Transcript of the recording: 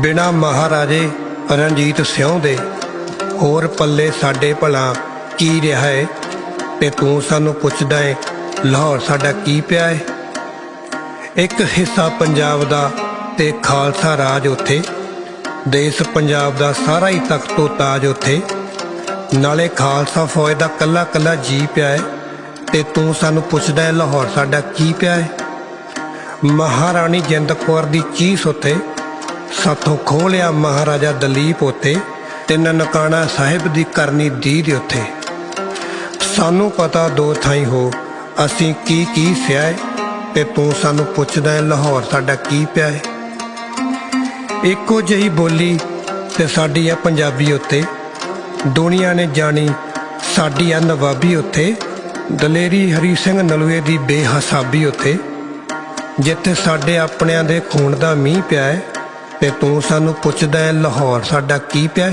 ਬਿਨਾ ਮਹਾਰਾਜੇ ਰਣਜੀਤ ਸਿਉਂ ਦੇ। ਹੋਰ ਪੱਲੇ ਸਾਡੇ ਭਲਾ ਕੀ ਰਿਹਾ ਏ? ਤੇ ਤੂੰ ਸਾਨੂੰ ਪੁੱਛਦਾ ਏ, ਲਾਹੌਰ ਸਾਡਾ ਕੀ ਪਿਆ ਏ? ਇੱਕ ਹਿੱਸਾ ਪੰਜਾਬ ਦਾ ਤੇ ਖਾਲਸਾ ਰਾਜ ਉੱਥੇ। ਦੇਸ਼ ਪੰਜਾਬ ਦਾ ਸਾਰਾ ਹੀ ਤਖਤੋ ਤਾਜ ਉੱਥੇ। ਨਾਲੇ ਖਾਲਸਾ ਫੌਜ ਦਾ ਕੱਲਾ ਕੱਲਾ ਜੀ ਪਿਆ ਏ। ਤੇ ਤੂੰ ਸਾਨੂੰ ਪੁੱਛਦਾ ਏ, ਲਾਹੌਰ ਸਾਡਾ ਕੀ ਪਿਆ ਏ? ਮਹਾਰਾਣੀ ਜਿੰਦ ਕੌਰ ਦੀ ਚੀਸ ਉੱਤੇ ਸਾਥੋਂ ਖੋਲਿਆ ਮਹਾਰਾਜਾ ਦਲੀਪ ਉੱਤੇ ਤੇ ਨਨਕਾਣਾ ਸਾਹਿਬ ਦੀ ਕਰਨੀ ਦੀ ਦੇ ਉੱਥੇ ਸਾਨੂੰ ਪਤਾ ਦੋ ਥਾਈ ਹੋ, ਅਸੀਂ ਕੀ ਕੀ ਸਿਆ ਏ ਤੇ ਤੂੰ ਸਾਨੂੰ ਪੁੱਛਦਾ ਹੈ ਲਾਹੌਰ ਸਾਡਾ ਕੀ ਪਿਆ ਹੈ ਇੱਕੋ ਜਿਹੀ ਬੋਲੀ ਤੇ ਸਾਡੀ ਆ ਪੰਜਾਬੀ ਉੱਤੇ। ਦੁਨੀਆ ਨੇ ਜਾਣੀ ਸਾਡੀ ਆ ਨਵਾਬੀ ਉੱਤੇ। ਦਲੇਰੀ ਹਰੀ ਸਿੰਘ ਨਲੂਏ ਦੀ ਬੇਹਸਾਬੀ ਉੱਤੇ। ਜਿੱਥੇ ਸਾਡੇ ਆਪਣਿਆਂ ਦੇ ਖੂਨ ਦਾ ਮੀਂਹ ਪਿਆ ਹੈ ਤੇ ਤੂੰ ਸਾਨੂੰ ਪੁੱਛਦਾ ਹੈ ਲਾਹੌਰ ਸਾਡਾ ਕੀ ਪਿਆ